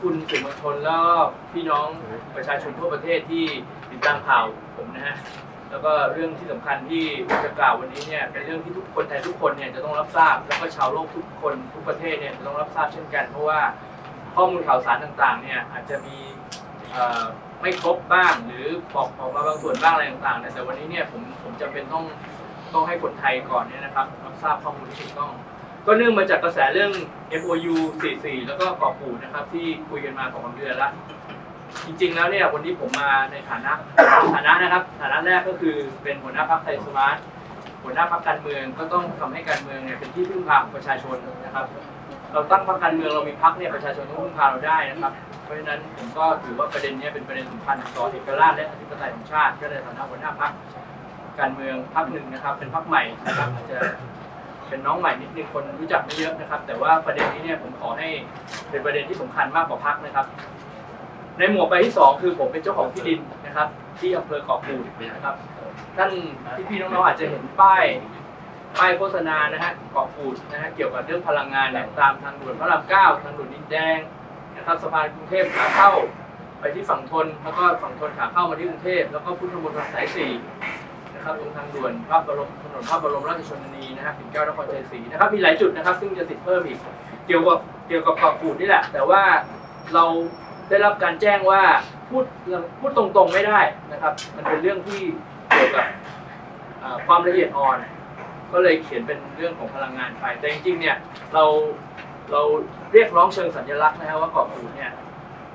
คุณสื่อมวลชนแล้วก็พี่น้องประชาชนทั่วประเทศที่ติดตามข่าวผมนะฮะแล้วก็เรื่องที่สำคัญที่จะกล่าววันนี้เนี่ยเป็นเรื่องที่ทุกคนไทยทุกคนเนี่ยจะต้องรับทราบ แล้วก็ชาวโลกทุกคนทุกประเทศเนี่ยจะต้องรับทราบเช่นกัน เพราะว่าข้อมูลข่าวสารต่างๆเนี่ยอาจจะมีไม่ครบบ้างหรือบอกออกมาบางส่วนบ้างอะไรต่างๆแต่วันนี้เนี่ยผมผมจำเป็นต้องต้องให้คนไทยก่อนเนี่ยนะครับรับทราบข้อมูลที่ถูกต้อง ก็เนื่องมาจากกระแสเรื่อง MOU 44 แล้วก็กอบปูนะครับ ที่คุยกันมาสองสามเดือนแล้วจริง ๆ แล้วเนี่ยวันนี้ผมมาในฐานะฐานะนะครับ ฐานะแรกก็คือเป็นหัวหน้าพรรคไทยสมาร์ทหัวหน้าพรรคการเมืองก็ต้องทำให้การเมืองเนี่ยเป็นที่พึ่งพาของประชาชนนะครับ เราตั้งพรรคการเมืองเรามีพรรคเนี่ยประชาชนต้องพึ่งพาเราได้นะครับ เพราะฉะนั้นผมก็ถือว่าประเด็นนี้เป็นประเด็นสำคัญต่อเอกราชและอธิปไตยของชาติ ก็ในฐานะหัวหน้าพรรคการเมืองพรรคหนึ่งนะครับ เป็นพรรคใหม่นะครับอาจจะ เป็นน้องใหม่นิดนึงคนรู้จักไม่เยอะนะครับ แต่ว่าประเด็นนี้เนี่ยผมขอให้เป็นประเด็นที่สำคัญมากกว่าพรรคนะครับ ในหมวดใบที่สองคือผมเป็นเจ้าของที่ดินนะครับ ที่อำเภอเกาะกูดนะครับท่านพี่ๆน้องๆอาจจะเห็นป้ายป้ายโฆษณานะฮะเกาะกูดนะฮะเกี่ยวกับเรื่องพลังงานตามทางด่วนพระรามเก้าทางด่วนดินแดงนะครับสะพานกรุงเทพขาเข้าไปที่ฝั่งทนแล้วก็ฝั่งทนขาเข้ามาที่กรุงเทพแล้วก็พุทธมณฑลสายสี่ นะครับตรงทางด่วนพระบรมถนนพระบรมราชชนนีนะฮะปิ่นเกล้านครชัยศรีนะครับมีหลายจุดนะครับ ซึ่งจะติดเพิ่มอีกเกี่ยวกับเกี่ยวกับเกาะกูดนี่แหละ แต่ว่าเราได้รับการแจ้งว่าพูดพูดตรงๆไม่ได้นะครับ มันเป็นเรื่องที่เกี่ยวกับความละเอียดอ่อน ก็เลยเขียนเป็นเรื่องของพลังงานไฟแต่จริงๆเนี่ยเราเราเรียกร้องเชิงสัญลักษณ์นะฮะว่าเกาะกูดเนี่ย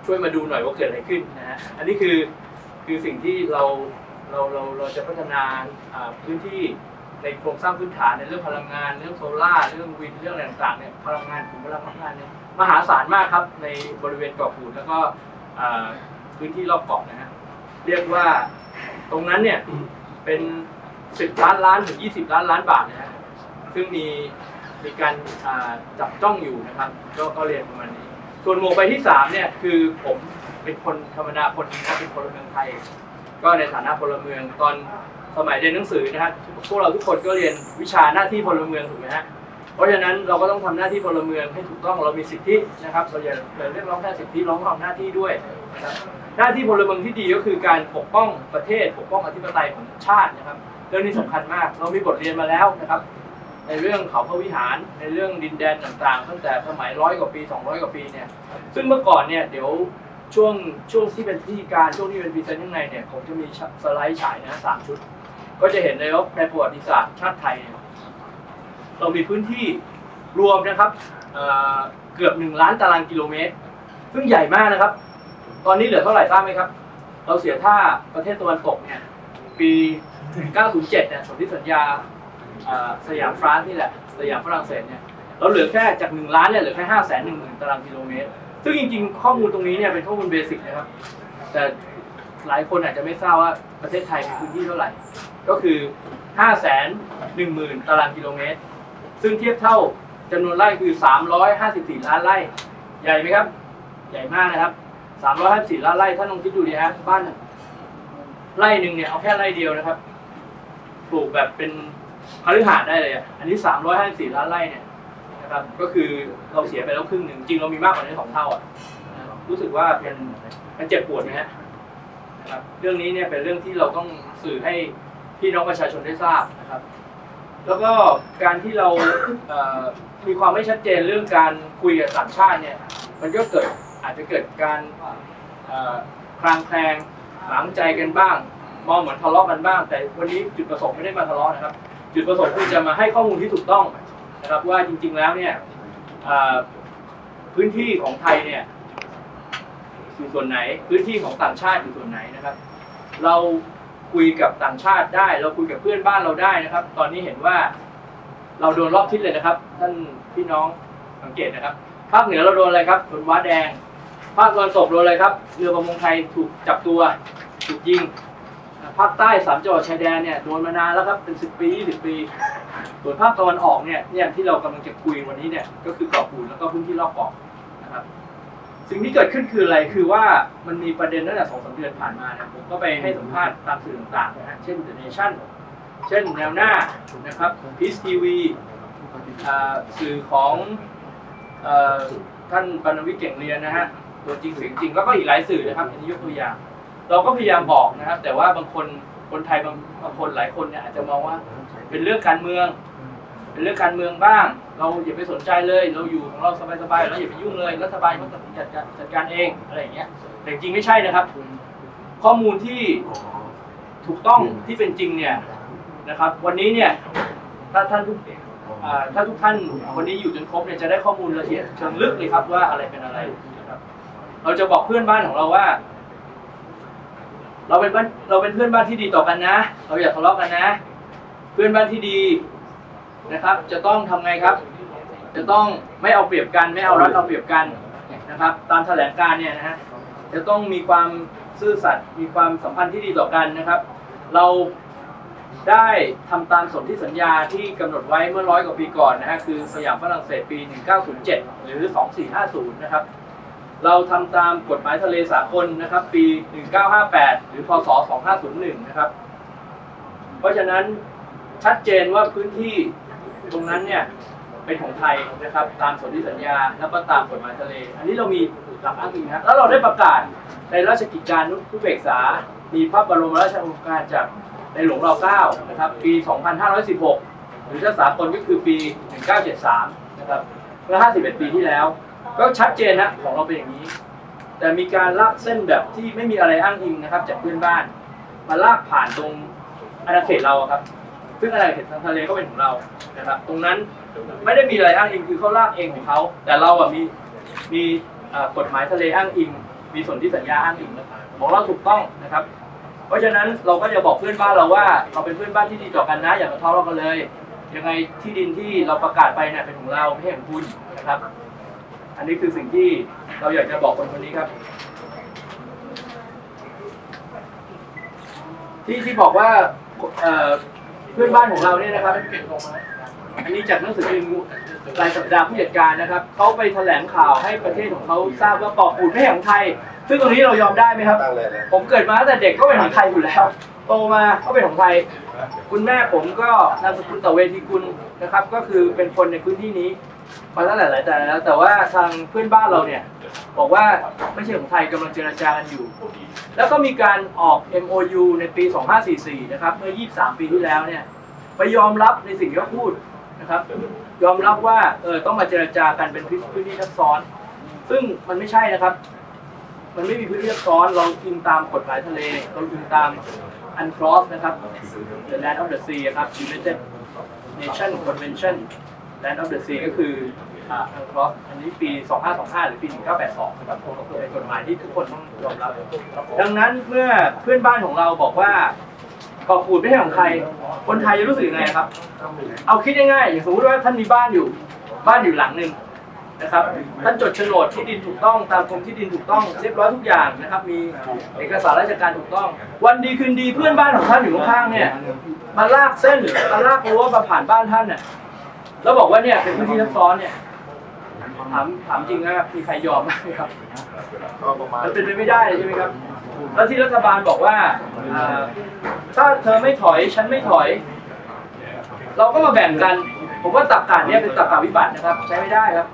ช่วยมาดูหน่อยว่าเกิดอะไรขึ้นนะฮะอันนี้คือคือสิ่งที่เรา เราเราเราจะพัฒนาพื้นที่ในโครงสร้างพื้นฐานในเรื่องพลังงานเรื่องโซล่าเรื่องวินเรื่องอะไรต่างๆเนี่ยพลังงานกลุ่มพลังงานเนี่ยมหาศาลมากครับในบริเวณเกาะกูดแล้วก็พื้นที่รอบเกาะนะฮะเรียกว่าตรงนั้นเนี่ยเป็น10ล้านล้านถึง20ล้านล้านบาทนะฮะซึ่งมีมีการจับจ้องอยู่นะครับก็ก็เรียนประมาณนี้ ส่วนหมวกใบที่3เนี่ยคือผมเป็นคนธรรมดาคนหนึงครับเป็นพลเมืองไทย ก็ในฐานะพลเมืองตอนสมัยเรียนหนังสือนะฮะพวกเราทุกคนก็เรียนวิชาหน้าที่พลเมืองถูกไหมฮะเพราะฉะนั้นเราก็ต้องทำหน้าที่พลเมืองให้ถูกต้องเรามีสิทธินะครับเราอย่าอย่าเรียกร้องแค่สิทธิร้องทำหน้าที่ด้วยนะครับหน้าที่พลเมืองที่ดีก็คือการปกป้องประเทศ ปกป้องอธิปไตยของชาตินะครับเรื่องนี้สำคัญมาก เรามีบทเรียนมาแล้วนะครับ ในเรื่องเขาพระวิหารในเรื่องดินแดนต่างๆ ตั้งแต่สมัยร้อยกว่าปี 200 กว่าปีเนี่ยซึ่งเมื่อก่อนเนี่ยเดี๋ยว ช่วงช่วงที่เป็นพิธีการช่วงที่เป็นพรีเซนต์ข้างในเนี่ยผมจะมีสไลด์ฉายนะสามชุด ก็จะเห็นเลยว่าในประวัติศาสตร์ชาติไทยเนี่ยเรามีพื้นที่รวมนะครับเเกือบหนึ่งล้านตารางกิโลเมตร ซึ่งใหญ่มากนะครับ ตอนนี้เหลือเท่าไหร่ทราบไหมครับ เราเสียท่าประเทศตะวันตกเนี่ยปี 907 เนี่ยสนธิสัญญาสยามฟรานซ์นี่แหละ สยามฝรั่งเศสเนี่ย เราเหลือแค่จาก 1 ล้านเนี่ยเหลือแค่ 5 1 0 0 0 0 ตารางกิโลเมตร ซึ่งจริงๆ ข้อมูลตรงนี้เนี่ยเป็นข้อมูลเบสิกนะครับ แต่หลายคนอาจจะไม่ทราบว่าประเทศไทยมีพื้นที่เท่าไหร่ ก็คือ 5 1 0 0 0 0 ตารางกิโลเมตร ซึ่งเทียบเท่าจำนวนไร่คือ 354 ล้านไร่ ใหญ่ไหมครับ ใหญ่มากนะครับ 354 ล้านไร่ท่านลองคิดดูดิฮะบ้านไร่หนึ่งเนี่ยเอาแค่ไร่เดียวนะครับ ปลูกแบบเป็นคฤหาสน์ได้เลยอะ อันนี้ 354 ล้านไร่เนี่ย นะครับก็คือเราเสียไปแล้วครึ่งหนึ่งจริงเรามีมากกว่านี้นสองเท่าอะรู้สึกว่าเป็นมันเจ็บปวดนะฮะนะครับเรื่องนี้เนี่ยเป็นเรื่องที่เราต้องสื่อให้พี่น้องประชาชนได้ทราบนะครับ แล้วก็การที่เรามีความไม่ชัดเจนเรื่องการคุยกับต่างชาติเนี่ยมันก็เกิดอาจจะเกิดการคลางแคลงหลังใจกันบ้าง มองเหมือนทะเลาะกันบ้าง แต่วันนี้จุดประสงค์ไม่ได้มาทะเลาะนะครับ จุดประสงค์คือจะมาให้ข้อมูลที่ถูกต้อง นะครับว่าจริงๆแล้วเนี่ยพื้นที่ของไทยเนี่ยอยู่ส่วนไหน พื้นที่ของต่างชาติอยู่ส่วนไหนนะครับ เราคุยกับต่างชาติได้ เราคุยกับเพื่อนบ้านเราได้นะครับ ตอนนี้เห็นว่าเราโดนรอบทิศเลยนะครับ ท่านพี่น้องสังเกตนะครับภาคเหนือเราโดนอะไรครับโดนว้าแดง ภาคตะวันตกโดนอะไรครับ เรือประมงไทยถูกจับตัวถูกยิง ภาคใต้สามจังหวัดชายแดนเนี่ยโดนมานานแล้วครับเป็นสิบปียี่สิบปี ส่วนภาคตะวันออกเนี่ยเนี่ยที่เรากำลังจะคุยวันนี้เนี่ยก็คือเกาะกูดแล้วก็พื้นที่รอบเกาะนะครับสิ่งที่เกิดขึ้นคืออะไรคือว่ามันมีประเด็นตั้งแต่สองสามเดือนผ่านมาเนี่ยผมก็ไปให้สัมภาษณ์ตามสื่อต่างๆนะฮะเช่น The Nation เช่นแนวหน้านะครับ Peace TV อ่าสื่อของอท่านปานวิทย์เก่งเรียนนะฮะตัวจริงเสียงจริงแล้วก็อีกหลายสื่อนะครับอันนี้ยกตัวอย่าง เราก็พยายามบอกนะครับ แต่ว่าบางคนคนไทยบางบางคนหลายคนเนี่ยอาจจะมองว่าเป็นเรื่องการเมือง เป็นเรื่องการเมืองบ้าง เราอย่าไปสนใจเลย เราอยู่ของเราสบายๆเราอย่าไปยุ่งเลยรัฐบาลมันจัดการจัดการเองอะไรอย่างเงี้ย แต่จริงๆไม่ใช่นะครับ ข้อมูลที่ถูกต้องที่เป็นจริงเนี่ยนะครับ วันนี้เนี่ยถ้าท่านทุกอ่าถ้าทุกท่านวันนี้อยู่จนครบเนี่ยจะได้ข้อมูลละเอียดเชิงลึกเลยครับว่าอะไรเป็นอะไรนะครับ เราจะบอกเพื่อนบ้านของเราว่า เราเป็นบ้านเราเป็นเพื่อนบ้านที่ดีต่อกันนะ เราอย่าทะเลาะกันนะ เพื่อนบ้านที่ดีนะครับ จะต้องทำไงครับ จะต้องไม่เอาเปรียบกันไม่เอารัดเอาเปรียบกันนะครับ ตามแถลงการ์เนี่ยนะฮะจะต้องมีความซื่อสัตย์มีความสัมพันธ์ที่ดีต่อกันนะครับ เราได้ทำตามสนธิสัญญาที่กำหนดไว้เมื่อร้อยกว่าปีก่อนนะฮะคือสยามฝรั่งเศสปี 1907 หรือ 2450 นะครับ เราทำตามกฎหมายทะเลสากลนะครับ ปี 1958 หรือพศ 2501 นะครับ เพราะฉะนั้นชัดเจนว่าพื้นที่ตรงนั้นเนี่ยเป็นของไทยนะครับ ตามสนธิสัญญาแล้วก็ตามกฎหมายทะเล อันนี้เรามีหลักอ้างอิงนะแล้วเราได้ประกาศในราชกิจการนุเบกษา มีพระบรมราชโองการจากในหลวงรอเก้านะครับ ปี 2516 หรือถ้าสากลก็คือปี 1973 นะครับเมื่อ51 ปีที่แล้ว ก็ชัดเจนนะของเราเป็นอย่างนี้ แต่มีการลากเส้นแบบที่ไม่มีอะไรอ้างอิงนะครับ จากเพื่อนบ้าน มาลากผ่านตรงอาณาเขตเราอะครับ ซึ่งอาณาเขตทางทะเลก็เป็นของเรานะครับ ตรงนั้นไม่ได้มีอะไรอ้างอิงคือเขาลากเองของเขาแต่เราอะมีมีกฎหมายทะเลอ้างอิง มีส่วนที่สัญญาอ้างอิงของเราถูกต้องนะครับ เพราะฉะนั้นเราก็จะบอกเพื่อนบ้านเราว่า เราเป็นเพื่อนบ้านที่ดีต่อกันนะอย่ามาทะเลาะกันเลย ยังไงที่ดินที่เราประกาศไปเนี่ยเป็นของเราไม่ใช่ของคุณนะครับ อันนี้คือสิ่งที่เราอยากจะบอกคนคนนี้ครับ ที่ที่บอกว่าเอ่อเพื่อนบ้านของเราเนี่ยนะครับ อันนี้จากหนังสือพิมพ์รายสัปดาห์ผู้จัดการนะครับเขาไปแถลงข่าวให้ประเทศของเขาทราบว่าปอกปูดไม่ใช่ของไทย ซึ่งตรงนี้เรายอมได้ไหมครับตั้งเลยนะผมเกิดมาตั้งแต่เด็กก็เป็นของไทยอยู่แล้ว โตมาก็เป็นของไทย คุณแม่ผมก็นามสกุลตะเวทีกุลนะครับ ก็คือเป็นคนในพื้นที่นี้ มาตั้งแต่หลายแต่แล้ว แต่ว่าทางเพื่อนบ้านเราเนี่ยบอกว่าไม่ใช่ของไทยกำลังเจรจากันอยู่ แล้วก็มีการออก MOU ในปี 2544 นะครับ เมื่อ 23 ปีที่แล้วเนี่ยไปยอมรับในสิ่งที่เขาพูดนะครับ ยอมรับว่าเออต้องมาเจรจากันเป็นพื้นที่ทับซ้อน ซึ่งมันไม่ใช่นะครับ มันไม่มีพื้นที่ทับซ้อนเราอิงตามกฎหมายทะเลเราอิงตาม UNCLOS นะครับ The Land of the Sea ครับ United Nation Convention Land of the Sea ก็คืออ่า UNCLOS อันนี้ปี 2525 หรือปี 1982นะครับคงเป็นกฎหมายที่ทุกคนต้องยอมรับ ดังนั้นเมื่อเพื่อนบ้านของเราบอกว่ากาะกูดไม่ใช่ของใคร คนไทยจะรู้สึกยังไงครับ เอาคิดง่ายๆอย่างสมมติว่าท่านมีบ้านอยู่ บ้านอยู่หลังหนึ่งนะครับท่านจดโฉนดที่ดินถูกต้องตามกรมที่ดินถูกต้องเรียบร้อยทุกอย่างนะครับ มีเอกสารราชการถูกต้อง วันดีคืนดีเพื่อนบ้านของท่านอยู่ข้างๆเนี่ยมาลากเส้นมาลากรั้วมาผ่านบ้านท่านเนี่ย แล้วบอกว่าเนี่ยเป็นพื้นที่ทับซ้อนเนี่ยถามถามจริงนะครับมีใครยอมไหมครับก็ประมาณมันเป็นไปไม่ได้เลยใช่ไหมครับ แล้วที่รัฐบาลบอกว่าอ่าถ้าเธอไม่ถอยฉันไม่ถอย เราก็มาแบ่งกัน ผมว่าตักกาเนี่ยเป็นตักกาวิบัตินะครับ ใช้ไม่ได้ครับ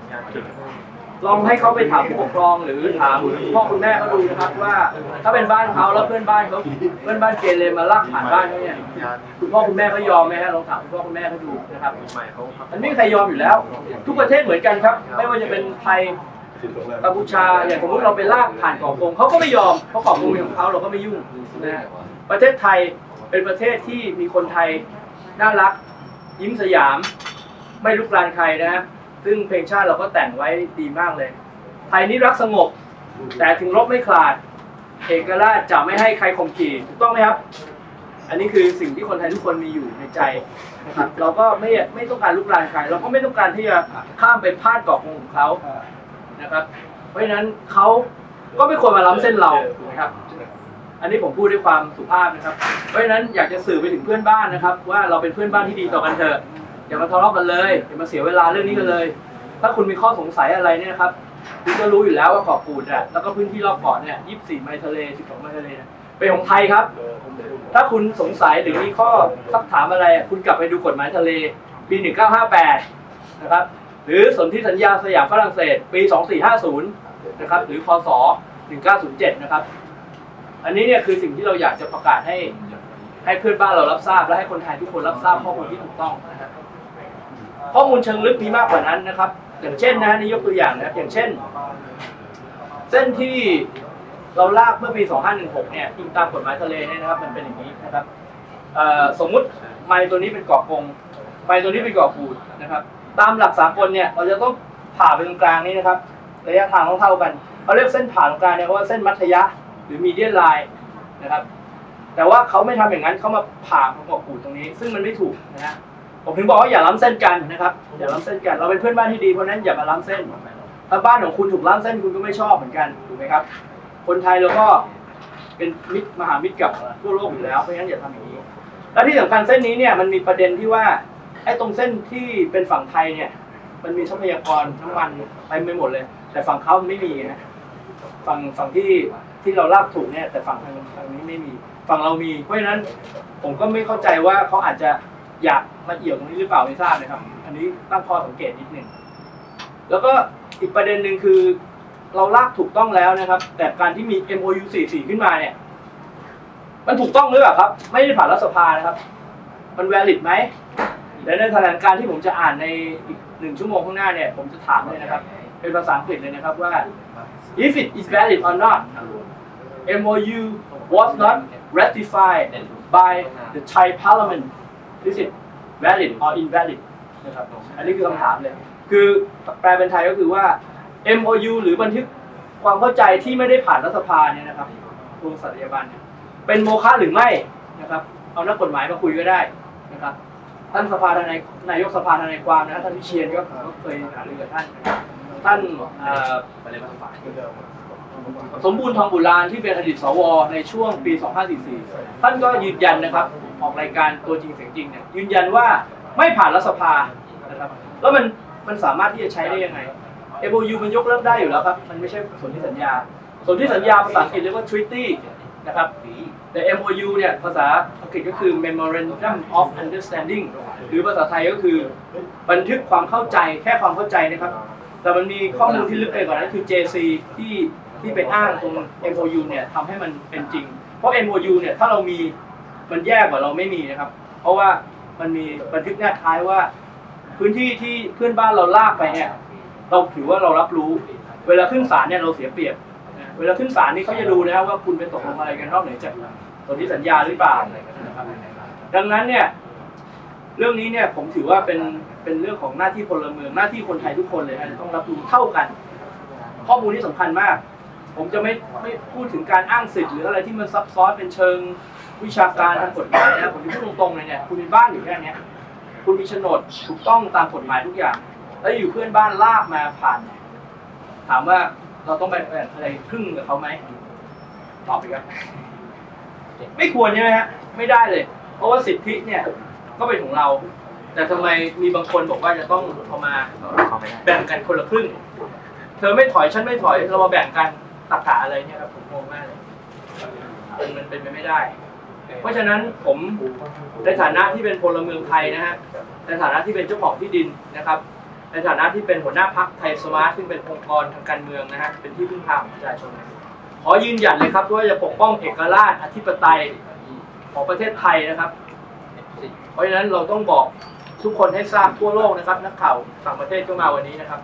ลองให้เขาไปถามผู้ปกครองหรือถามพ่อคุณแม่เขาดูนะครับว่า ถ้าเป็นบ้านเขาแล้วเพื่อนบ้านเขาเพื่อนบ้านเกเรมาลากผ่านบ้านเขาเนี่ยคุณพ่อคุณแม่เขายอมไหมฮะลองถามคุณพ่อคุณแม่เขาดูนะครับมันไม่มีใครยอมอยู่แล้ว ทุกประเทศเหมือนกันครับ ไม่ว่าจะเป็นไทยกัมพูชาอย่างสมมติเราไปลากผ่านกาะกงเขาก็ไม่ยอมเพราะกาะกงเป็นของเขาเราก็ไม่ยุ่งนะประเทศไทยเป็นประเทศที่มีคนไทยน่ารัก ยิ้มสยาม ไม่ลุกลานใครนะฮะ ซึ่งเพลงชาติเราก็แต่งไว้ดีมากเลย ไทยนี่รักสงบ แต่ถึงรบไม่ขลาด เอกราชจะไม่ให้ใครข่มขี่ถูกต้องไหมครับ อันนี้คือสิ่งที่คนไทยทุกคนมีอยู่ในใจนะครับเราก็ไม่ไม่ต้องการลุกลานใครเราก็ไม่ต้องการที่จะข้ามไปพาดเกาะของเขานะครับ เพราะฉะนั้นเขาก็ไม่ควรมาล้ำเส้นเราถูกไหมครับ อันนี้ผมพูดด้วยความสุภาพนะครับ เพราะฉะนั้นอยากจะสื่อไปถึงเพื่อนบ้านนะครับ ว่าเราเป็นเพื่อนบ้านที่ดีต่อกันเถอะ อย่ามาทะเลาะกันเลยอย่ามาเสียเวลาเรื่องนี้กันเลย ถ้าคุณมีข้อสงสัยอะไรเนี่ยนะครับคุณก็รู้อยู่แล้วว่าเกาะกูดอะแล้วก็พื้นที่รอบเกาะเนี่ย24 ไมล์ทะเล 12 ไมล์ทะเลเนี่ยเป็นของไทยครับ ถ้าคุณสงสัยหรือมีข้อสักถามอะไรอะคุณกลับไปดูกฎหมายทะเล ปี 1958 นะครับ หรือสนธิสัญญาสยามฝรั่งเศส ปี 2450 นะครับ หรือคศ1907 นะครับ อันนี้เนี่ยคือสิ่งที่เราอยากจะประกาศให้ให้เพื่อนบ้านเรารับทราบ และให้คนไทยทุกคนรับทราบข้อมูลที่ถูกต้องนะครับ ข้อมูลเชิงลึกมีมากกว่านั้นนะครับ อย่างเช่นนะนี่ยกตัวอย่างนะครับอย่างเช่น เส้นที่เราลากเมื่อปี 2516 เนี่ยอิงตามกฎหมายทะเลเนี่ยนะครับ มันเป็นอย่างนี้นะครับสมมุติไมตัวนี้เป็นเกาะกงไมตัวนี้เป็นเกาะกูดนะครับ ตามหลักสากลเนี่ยเราจะต้องผ่าไปตรงกลางนี้นะครับ ระยะทางต้องเท่ากันเขาเรียกเส้นผ่าตรงกลางเนี่ยว่าเส้นมัธยะหรือมีเดียนไลน์นะครับ แต่ว่าเขาไม่ทำอย่างนั้นเขามาผ่าตรงเกาะกูดตรงนี้ ซึ่งมันไม่ถูกนะฮะ ผมถึงบอกว่าอย่าล้ำเส้นกันนะครับ อย่าล้ำเส้นกัน เราเป็นเพื่อนบ้านที่ดีเพราะนั้นอย่ามาล้ำเส้น ถ้าบ้านของคุณถูกล้ำเส้นคุณก็ไม่ชอบเหมือนกันถูกไหมครับ คนไทยเราก็เป็นมิตรมหามิตรกับทั่วโลกอยู่แล้วเพราะฉะนั้นอย่าทำอย่างนี้ และที่สำคัญเส้นนี้เนี่ยมันมีประเด็นที่ว่าไอ้ตรงเส้นที่เป็นฝั่งไทยเนี่ย มันมีทรัพยากรน้ำมันเต็มไปหมดเลย แต่ฝั่งเขาไม่มีนะฝั่งฝั่งที่ที่เราลากถูกเนี่ยแต่ฝั่งทางทางนี้ไม่มี ฝั่งเรามี เพราะฉะนั้นผมก็ไม่เข้าใจว่าเขาอาจจะ อยากมาเอี่ยวตรงนี้หรือเปล่าไม่ทราบนะครับ อันนี้ตั้งข้อสังเกตนิดนึงแล้วก็อีกประเด็นหนึ่งคือเราลากถูกต้องแล้วนะครับ แต่การที่มี MOU 44ขึ้นมาเนี่ย มันถูกต้องหรือเปล่าครับ ไม่ได้ผ่านรัฐสภานะครับ มัน valid ไหมและในแถลงการที่ผมจะอ่านในอีกหนึ่งชั่วโมงข้างหน้าเนี่ย ผมจะถามเลยนะครับ เป็นภาษาอังกฤษเลยนะครับว่า if it is valid or not MOU was not ratified by the Thai Parliament is it valid or invalid นะครับอันนี้คือคำถามเลย คือแปลเป็นไทยก็คือว่า MOU หรือบันทึกความเข้าใจที่ไม่ได้ผ่านรัฐสภาเนี่ยนะครับกรมสัตยาบันเนี่ยเป็นโมฆะหรือไม่นะครับ เอานักกฎหมายมาคุยก็ได้นะครับ ท่านสภาทนายนายกสภาทนายความนะท่านวิเชียนก็ก็เคยหารือกับท่าน ท่านเอ่อ สมบูรณ์ทองบุรานที่เป็นอดีตสว ในช่วงปี 2544 ท่านก็ยืนยันนะครับออกรายการตัวจริงเสียงจริงเนี่ยยืนยันว่าไม่ผ่านรัฐสภานะครับแล้วมันมันสามารถที่จะใช้ได้ยังไง MOU มันยกเลิกได้อยู่แล้วครับ มันไม่ใช่สนธิสัญญาสนธิสัญญาภาษาอังกฤษเรียกว่า treaty นะครับแต่ MOU เนี่ยภาษาอังกฤษก็คือ Memorandum of Understanding หรือภาษาไทยก็คือบันทึกความเข้าใจแค่ความเข้าใจนะครับ แต่มันมีข้อมูลที่ลึกไปกว่านั้นคือ JC ที่ ที่ไปอ้างตรง MOU เนี่ยทำให้มันเป็นจริง เพราะ MOU เนี่ยถ้าเรามีมันแย่กว่าเราไม่มีนะครับ เพราะว่ามันมีบันทึกแนบท้ายว่า พื้นที่ที่เพื่อนบ้านเราลากไปเนี่ยเราถือว่าเรารับรู้ เวลาขึ้นศาลเนี่ยเราเสียเปรียบเวลาขึ้นศาลนี่เขาจะดูนะครับว่าคุณไปตกลงอะไรกันนอกเหนือจากสนธิสัญญาหรือเปล่านะครับดังนั้นเนี่ยเรื่องนี้เนี่ยผมถือว่าเป็นเป็นเรื่องของหน้าที่พลเมืองหน้าที่คนไทยทุกคนเลยนะต้องรับรู้เท่ากัน ข้อมูลที่สำคัญมาก ผมจะไม่ไม่พูดถึงการอ้างสิทธิ์หรืออะไรที่มันซับซ้อนเป็นเชิงวิชาการทางกฎหมายนะผมจะพูดตรงๆเลยเนี่ยคุณมีบ้านอยู่แค่เนี้ยคุณมีโฉนดถูกต้องตามกฎหมายทุกอย่าง แล้วอยู่เพื่อนบ้านลากมาผ่าน ถามว่าเราต้องไปแบ่งอะไรครึ่งกับเขาไหมตอบไปครับไม่ควรใช่ไหมฮะไม่ได้เลย เพราะว่าสิทธิเนี่ยก็เป็นของเรา แต่ทำไมมีบางคนบอกว่าจะต้องเอามาแบ่งกันคนละครึ่ง เธอไม่ถอยฉันไม่ถอยเรามาแบ่งกัน ตักกะอะไรเนี่ยครับผมงงมากเลยมันมันเป็นไปไม่ได้ เพราะฉะนั้นผมในฐานะที่เป็นพลเมืองไทยนะฮะในฐานะที่เป็นเจ้าของที่ดินนะครับ ในฐานะที่เป็นหัวหน้าพักไทยสมาร์ทซึ่งเป็นองค์กรทางการเมืองนะฮะเป็นที่พึ่งพาของประชาชนขอยืนหยัดเลยครับว่าจะปกป้องเอกราชอธิปไตยของประเทศไทยนะครับ เพราะฉะนั้นเราต้องบอกทุกคนให้ทราบทั่วโลกนะครับ นักข่าวต่างประเทศก็มาวันนี้นะครับ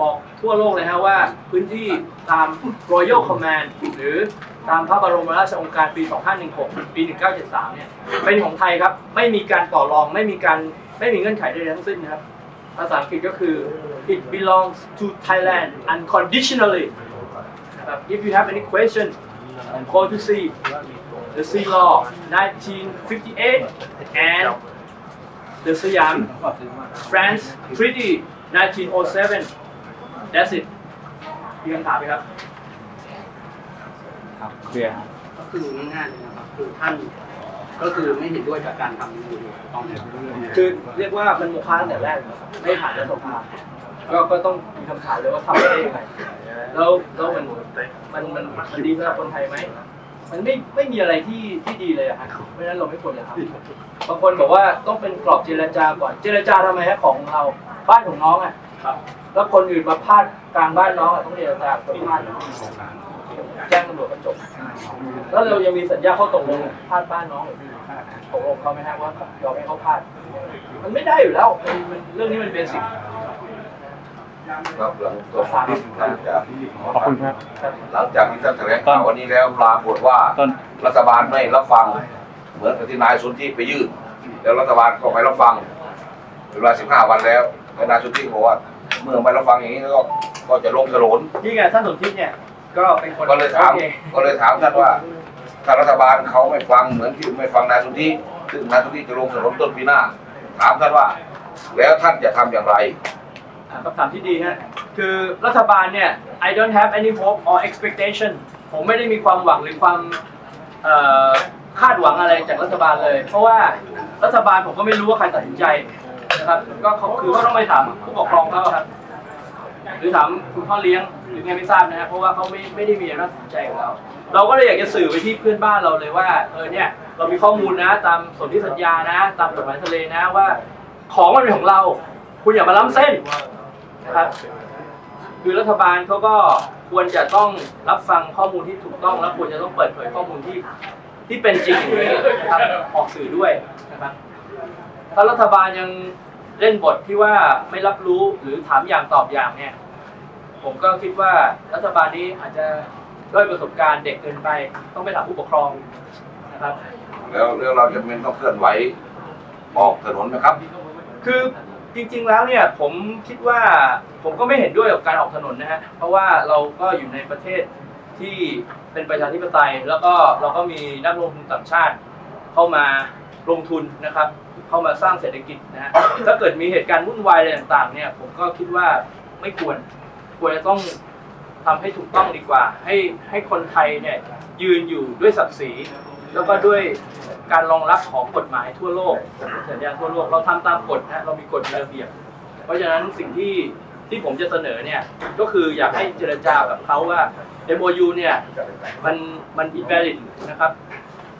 บอกทั่วโลกเลยฮะว่าพื้นที่ตาม Royal Command หรือตามพระบรมราชโองการปี 2516 ปี 1973 เนี่ย เป็นของไทยครับ ไม่มีการต่อรอง ไม่มีการ ไม่มีเงื่อนไขใดๆทั้งสิ้นนะครับ ภาษาอังกฤษก็คือ it belongs to Thailand unconditionally นะครับ if you have any question call to see the Sea Law 1958 and the Siam France Treaty 1907 That's it มีคำถามไหมครับ ครับเคลียร์ก็คือง่ายๆเลยนะครับคือท่านก็คือไม่เห็นด้วยกับการทำมูลต้องเนี่ยคือเรียกว่ามันโมฆะตั้งแต่แรกนะครับไม่ผ่านรัฐสภาก็ก็ต้องมีคำถามเลยว่าทำได้ยังไงแล้วแล้วมันมันมันมันดีสำหรับคนไทยไหมมันไม่ไม่มีอะไรที่ที่ดีเลยอะครับเพราะฉะนั้นเราไม่ควรจะทำบางคนบอกว่าต้องเป็นกรอบเจรจาก่อนเจรจาทำไมฮะของเราบ้านของน้องอะ ครับ แล้วคนอื่นมาพาดกลางบ้านน้องอะต้องเรียนจากคนพาดแจ้งตำรวจก็จบแล้วเรายังมีสัญญาข้อตกลงพาดบ้านน้องหรือตกลงเขาไหมฮะว่ายอมให้เขาพาด มันไม่ได้อยู่แล้วมันมันเรื่องนี้มันเบสิกครับหลังตัวหลังจากขอบคุณครับ หลังจากที่ท่านแถลงข่าววันนี้แล้วปรากฏว่าต้นรัฐบาลไม่รับฟัง เหมือนกับที่นายสุนทรไปยื่นแล้วรัฐบาลก็ไม่รับฟังเป็นเวลา15วันแล้ว แล้วนายสุนทรบอกว่าเมื่อไม่รับฟังอย่างนี้ก็ก็จะลงถนนนี่ไงท่านสมคิดเนี่ย ก็เป็นคนก็เลยถาม โอคก็เลยถามท่านว่าถ้ารัฐบาลเขาไม่ฟังเหมือนที่ไม่ฟังนายสุนทรซึ่งนายสุนทรจะลงถนนต้นปีหน้า ถามท่านว่า แล้วท่านจะทำอย่างไร อะคำถามที่ดีฮะคือรัฐบาลเนี่ย I don't have any hope or expectation ผมไม่ได้มีความหวังหรือความเอ่อคาดหวังอะไรจากรัฐบาลเลย เพราะว่ารัฐบาลผมก็ไม่รู้ว่าใครตัดสินใจ นะครับก็เขาคือเขาต้องไปถามผู้ปกครองเขาครับ หรือถามคุณพ่อเลี้ยงหรือไงไม่ทราบนะฮะเพราะว่าเขาไม่ไม่ได้มีอำนาจตัดสินใจกับเราเราก็เลยอยากจะสื่อไปที่เพื่อนบ้านเราเลยว่าเออเนี่ยเรามีข้อมูลนะ ตามสนธิสัญญานะ ตามกฎหมายทะเลนะว่า ของมันเป็นของเรา คุณอย่ามาล้ำเส้นนะครับคือรัฐบาลเขาก็ควรจะต้องรับฟังข้อมูลที่ถูกต้อง และควรจะต้องเปิดเผยข้อมูลที่ที่เป็นจริงอย่นะครับออกสื่อด้วยนะครับถ้ารัฐบาลยัง เล่นบทที่ว่าไม่รับรู้หรือถามอย่างตอบอย่างเนี่ย ผมก็คิดว่ารัฐบาลนี้อาจจะด้วยประสบการณ์เด็กเกินไปต้องไปถามผู้ปกครองนะครับ แล้วแล้วเราจะเป็นต้องเคลื่อนไหวออกถนนไหมครับ คือจริงๆแล้วเนี่ยผมคิดว่าผมก็ไม่เห็นด้วยกับการออกถนนนะฮะเพราะว่าเราก็อยู่ในประเทศที่เป็นประชาธิปไตย แล้วก็เราก็มีนักลงทุนต่างชาติเข้ามา ลงทุนนะครับเข้ามาสร้างเศรษฐกิจนะฮะถ้าเกิดมีเหตุการณ์วุ่นวายอะไรต่างๆเนี่ยผมก็คิดว่าไม่ควรควรจะต้องทำให้ถูกต้องดีกว่า ให้ให้คนไทยเนี่ยยืนอยู่ด้วยศักดิ์ศรีแล้วก็ด้วยการรองรับของกฎหมายทั่วโลกสัญญาทั่วโลกเราทำตามกฎนะเรามีกฎระเบียบ เพราะฉะนั้นสิ่งที่ที่ผมจะเสนอเนี่ยก็คืออยากให้เจรจากับเขาว่า MOU เนี่ยมันมัน invalid นะครับ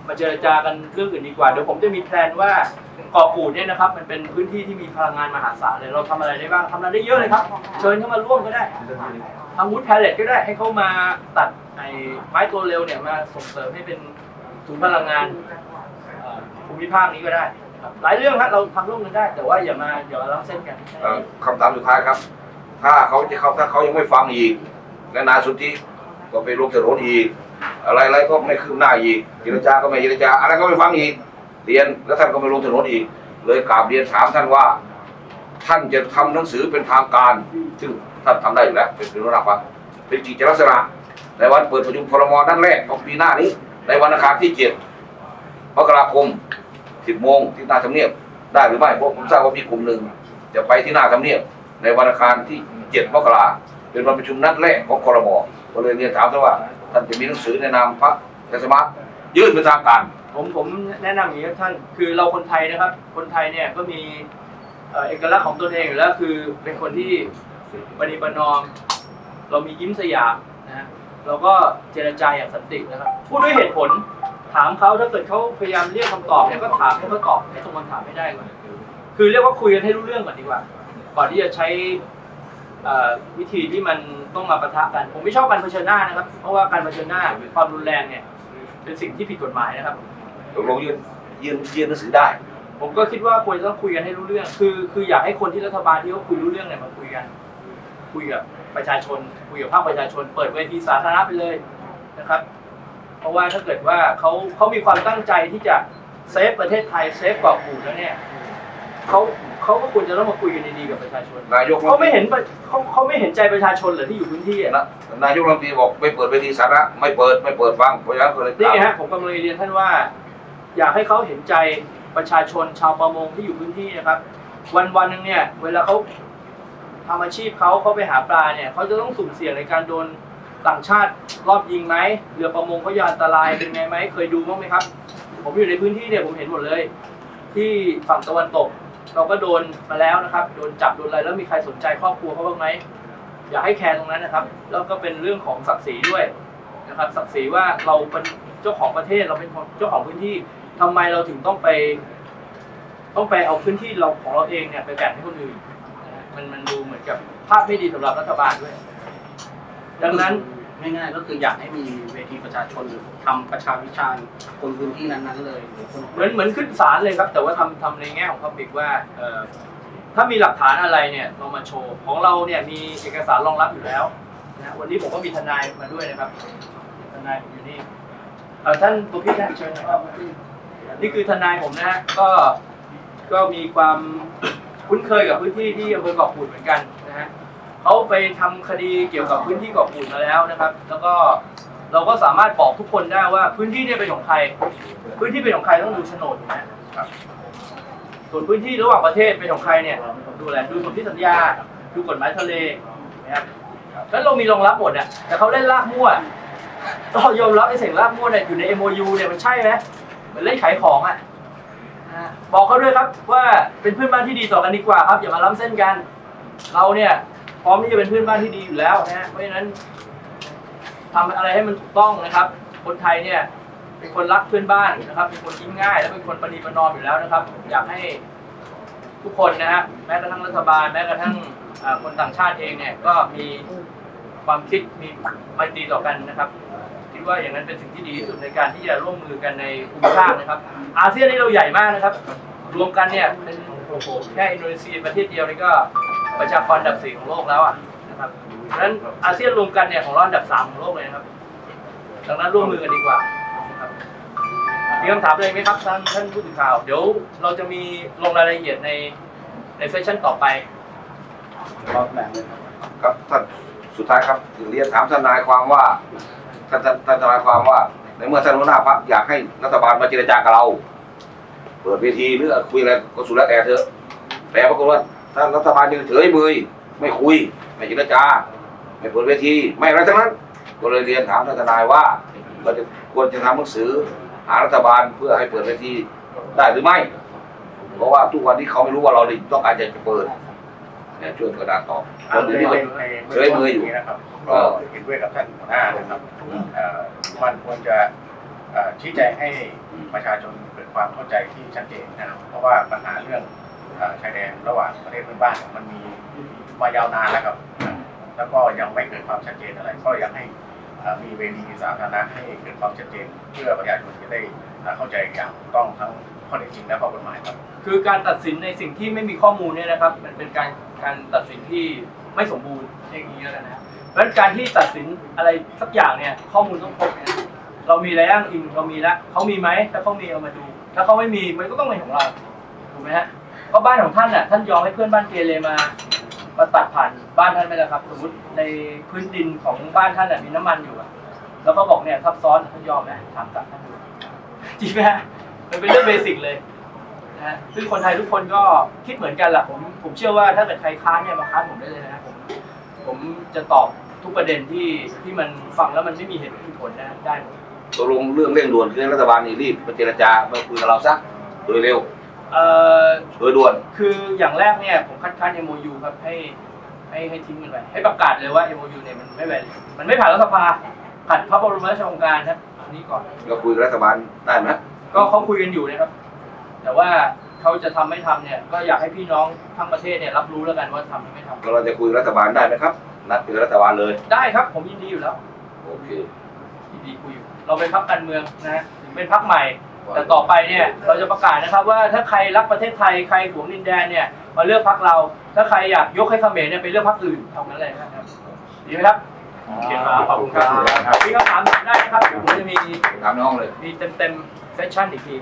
มาเจรจากันเรื่องอื่นดีกว่า เดี๋ยวผมจะมีแพลนว่าเกาะกูดเนี่ยนะครับ มันเป็นพื้นที่ที่มีพลังงานมหาศาลเลย เราทำอะไรได้บ้างทำอะไรได้เยอะเลยครับ เชิญเข้ามาร่วมก็ได้ ทำวูดแพลเลตก็ได้ให้เขามาตัดไอ้ไม้ตัวเร็วเนี่ยมาส่งเสริมให้เป็นศูนย์พลังงานเอ่อภูมิภาคนี้ก็ได้ครับหลายเรื่องครับเราทำร่วมกันได้ แต่ว่าอย่ามาอย่ามาล้ำเส้นกัน เอ่อคำถามสุดท้ายครับ ถ้าเขาจะเขาถ้าเขายังไม่ฟังอีก และนายสุทธิก็ไปลงถนนอีก อะไรอะไรก็ไม่คืบหน้าอีกเจรจาก็ไม่เจรจาอะไรก็ไม่ฟังอีกเรียนแล้วท่านก็ไม่ลงถนนอีก เลยกราบเรียนถามท่านว่า ท่านจะทำหนังสือเป็นทางการ ซึ่งท่านทำได้อยู่แล้วเป็นเป็นระดับว่าเป็นกิจลักษณะในวันเปิดประชุมพลมนัดแรกของปีหน้านี้ ในวันอังคารที่เจ็ดมกราคม10โมงที่หน้าทำเนียบได้หรือไม่เพราะผมทราบว่ามีกลุ่มหนึ่งจะไปที่หน้าทำเนียบในวันอังคารที่7มกราเป็นวันประชุมนัดแรกของครมก็เลยเรียนถามท่านว่า ท่านจะมีหนังสือในะนามพรรคไทยสมาร์ทยื่นเป็นทางการ ผมผมแนะนำอย่างนี้ครับท่านคือเราคนไทยนะครับ คนไทยเนี่ยก็มีเอ่อเอกลักษณ์ของตนเองอยู่แล้วคือเป็นคนที่ปฏิบัตินอม เรามียิ้มสยามนะฮะเราก็เจรจาอย่างสันตินะครับพูดด้วยเหตุผลถามเขาถ้าเกิดเขาพยายามเรียกคำตอบเนี่ยก็ถามให้เขาตอบให้ตรงคำถามให้ได้ก่อนคือเรียกว่าคุยกันให้รู้เรื่องก่อนดีกว่าก่อนที่จะใช้ วิธีที่มันต้องมาปะทะกัน ผมไม่ชอบการเผชิญหน้านะครับ เพราะว่าการเผชิญหน้าความรุนแรงเนี่ยเป็นสิ่งที่ผิดกฎหมายนะครับตกลงยื่นยื่นยื่นหนังสือได้ ผมก็คิดว่าควรจะต้องคุยกันให้รู้เรื่อง คือ คืออยากให้คนที่รัฐบาลที่เขาคุยรู้เรื่องเนี่ยมาคุยกัน คุยกับประชาชน คุยกับภาคประชาชน เปิดเวทีสาธารณะไปเลยนะครับ เพราะว่าถ้าเกิดว่าเขาเขามีความตั้งใจที่จะเซฟประเทศไทยเซฟเกาะกูดแล้วเนี่ยเขา เขาก็ควรจะต้องมาคุยกันดีๆกับประชาชนนายกรัฐเขามนตไม่รีเห็นประเขาเขาไม่เห็นใจประชาชนเหรอที่อยู่พื้นที่อะนะนายกรัฐมนตรีบอกไม่เปิดเวทีสาธารณะไม่เปิดไม่เปิดฟังเพราะฉะนั้นก็เลยนี่ไงฮะผมกำลังเรียนท่านว่า อยากให้เขาเห็นใจประชาชนชาวประมงที่อยู่พื้นที่นะครับ วันวันๆหนึ่งเนี่ย เวลาเขาทำอาชีพเขาเขาไปหาปลาเนี่ยเขาจะต้องสุ่มเสี่ยงในการโดนต่างชาติรอบยิงไหมเรือประมงเขายาอันตรายเป็นไงไหมเคยดูบ้างไหมครับ ผมอยู่ในพื้นที่เนี่ยผมเห็นหมดเลย ที่ฝั่งตะวันตก เราก็โดนมาแล้วนะครับ โดนจับโดนอะไรแล้วมีใครสนใจครอบครัวเขาบ้างไหมอย่าให้แคร์ตรงนั้นนะครับ แล้วก็เป็นเรื่องของศักดิ์ศรีด้วยนะครับศักดิ์ศรีว่าเราเป็นเจ้าของประเทศเราเป็นเจ้าของพื้นที่ทำไมเราถึงต้องไป ต้องไปเอาพื้นที่เราของเราเองเนี่ยไปแบ่งให้คนอื่นมันมันดูเหมือนกับภาพไม่ดีสำหรับรัฐบาลด้วย ดังนั้น ง่ายๆ ก็คืออยากให้มีเวทีประชาชนหรือทำประชาวิจารณ์คนพื้นที่นั้นๆเลยหรือคนเหมือนเหมือนขึ้นศาลเลยครับ แต่ว่าทำทำในแง่ของพับลิกว่าเอ่อถ้ามีหลักฐานอะไรเนี่ยเรามาโชว์ของเราเนี่ยมีเอกสารรองรับอยู่แล้วนะวันนี้ผมก็มีทนายมาด้วยนะครับ ทนายผมอยู่นี่เอ่อท่านตัวพี่นะเชิญนะครับนี่คือทนายผมนะฮะก็ก็มีความคุ้นเคยกับพื้นที่ที่อำเภอเกาะกูดเหมือนกันนะฮะ เขาไปทำคดีเกี่ยวกับพื้นที่เกาะกูดมาแล้วนะครับ แล้วก็เราก็สามารถบอกทุกคนได้ว่าพื้นที่เนี่ยเป็นของใคร พื้นที่เป็นของใครต้องดูโฉนดถูกไหมส่วนพื้นที่ระหว่างประเทศเป็นของใครเนี่ยดูแลดูสนธิสัญญา ดูกฎหมายทะเลนะครับแล้วเรามีรองรับหมดอะแต่เขาเล่นลากมั่วเรายอมรับไอ้เสียงลากมั่วเนี่ยอยู่ใน MOU เนี่ยมันใช่ไหมเหมือนเล่นขายของอะบอกเขาด้วยครับว่าเป็นเพื่อนบ้านที่ดีต่อกันดีกว่าครับ อย่ามาล้ำเส้นกัน เราเนี่ย พร้อมที่จะเป็นเพื่อนบ้านที่ดีอยู่แล้วนะฮะเพราะฉะนั้นทำอะไรให้มันถูกต้องนะครับ คนไทยเนี่ยเป็นคนรักเพื่อนบ้านนะครับ เป็นคนยิ้มง่าย และเป็นคนประนีประนอมอยู่แล้วนะครับ อยากให้ทุกคนนะฮะแม้กระทั่งรัฐบาลแม้กระทั่งคนต่างชาติเองเนี่ยก็มีความคิดมีไมตรีต่อกันนะครับคิดว่าอย่างนั้นเป็นสิ่งที่ดีที่สุดในการที่จะร่วมมือกันในภูมิภาคนะครับ อาเซียนนี่เราใหญ่มากนะครับ รวมกันเนี่ยเป็นโอ้โหแค่อินโดนีเซียประเทศเดียวนี่ก็ ประชากรอันดับสี่ของโลกแล้วอะนะครับเพราะฉะนั้นอาเซียนรวมกันเนี่ยของเราอันดับสามของโลกเลยนะครับ ดังนั้นร่วมมือกันดีกว่านะครับมีคำถามอะไรไหมครับท่านท่านผู้สื่อข่าว เดี๋ยวเราจะมีลงรายละเอียดในในเซสชั่นต่อไปก็แบ่งเลยครับครับท่านสุดท้ายครับเรียนถามทนายความว่าท่านท่านท่านทนายความว่า ในเมื่อท่านหัวหน้าพรรคอยากให้รัฐบาลมาเจรจากับเรา เปิดเวทีหรือคุยอะไรก็สุดแล้วแต่เถอะแต่ปรากฏว่า ท่านรัฐบาลยังเฉยเมยไม่คุย ไม่เจรจา ไม่เปิดเวที ไม่อะไรทั้งนั้น ก็เลยเรียนถามท่านทนายว่าเราจะควรจะทำหนังสือหารัฐบาลเพื่อให้เปิดเวทีได้หรือไม่ เพราะว่าทุกวันนี้เขาไม่รู้ว่าเราต้องการจะเปิดเนี่ยช่วยกระดาษตอบคนอื่นด้วยเฉยมืออยู่นะครับก็เห็นด้วยกับท่านหัวหน้านะครับเอ่อมันควรจะเอ่อชี้แจงให้ประชาชนเกิดความเข้าใจที่ชัดเจนนะครับเพราะว่าปัญหาเรื่องเอ่อ ชายแดนระหว่างประเทศเพื่อนบ้านมันมีมายาวนานแล้วครับ แล้วก็ยังไม่เกิดความชัดเจนอะไร ก็อยากให้มีเวทีสาธารณะให้เกิดความชัดเจน เพื่อประชาชนจะได้เข้าใจอย่างถูกต้องทั้งข้อเท็จจริงและข้อกฎหมายครับ คือการตัดสินในสิ่งที่ไม่มีข้อมูลเนี่ยนะครับ มันเป็นการการตัดสินที่ไม่สมบูรณ์อย่างนี้แล้วนะเพราะฉะนั้นการที่ตัดสินอะไรสักอย่างเนี่ยข้อมูลต้องครบนะเรามีอะไรอ้างอิงเรามีแล้วเขามีไหมถ้าเขามีเอามาดู ถ้าเขาไม่มีมันก็ต้องเป็นของเราถูกไหมฮะ เพราะบ้านของท่านน่ะท่านยอมให้เพื่อนบ้านเกเรมามาตัดผ่านบ้านท่านไหมล่ะครับ สมมติในพื้นดินของบ้านท่านน่ะมีน้ำมันอยู่อะแล้วก็บอกเนี่ยซับซ้อนท่านยอมไหมถามกลับท่านดูจริงไหมฮะมันเป็นเรื่องเบสิกเลยนะฮะซึ่งคนไทยทุกคนก็คิดเหมือนกันแหละผมผมเชื่อว่าถ้าเกิดใครค้านเนี่ยมาค้านผมได้เลยนะผมผมจะตอบทุกประเด็นที่ที่มันฟังแล้วมันไม่มีเหตุผลนะได้หมด ตกลงเรื่องเร่งด่วนคือให้รัฐบาลนี่รีบมาเจรจามาคุยกับเราซะโดยเร็ว เอ่อโดยด่วน คืออย่างแรกเนี่ยผมคัดค้าน MOU ครับให้ให้ให้ทิ้งมันไปให้ประกาศเลยว่า MOU เนี่ยมันไม่แวลมันไม่ผ่านรัฐสภาผ่านพระบรมราชโองการครับอันนี้ก่อนก็คุยกับรัฐบาลได้ไหมก็เขาคุยกันอยู่นะครับ แต่ว่าเขาจะทำไม่ทำเนี่ยก็อยากให้พี่น้องทั้งประเทศเนี่ยรับรู้แล้วกันว่าทำหรือไม่ทำก็เราจะคุยกับรัฐบาลได้ไหมครับ นัดคุยกับรัฐบาลเลย ได้ครับผมยินดีอยู่แล้ว โอเค ยินดีคุยอยู่เราเป็นพักการเมืองนะฮะถึงเป็นพักใหม่ แต่ต่อไปเนี่ยเราจะประกาศนะครับว่าถ้าใครรักประเทศไทยใครหวงดินแดนเนี่ยมาเลือกพักเรา ถ้าใครอยากยกให้เขมรเนี่ยไปเลือกพักอื่นทำนั้นเลยนะครับดีไหมครับโอเคครับขอบคุณครับมีคำถามถามได้นะครับเดี๋ยวผมจะมีถามน้องเลยมีเต็มเต็มๆเซสชั่นอีกที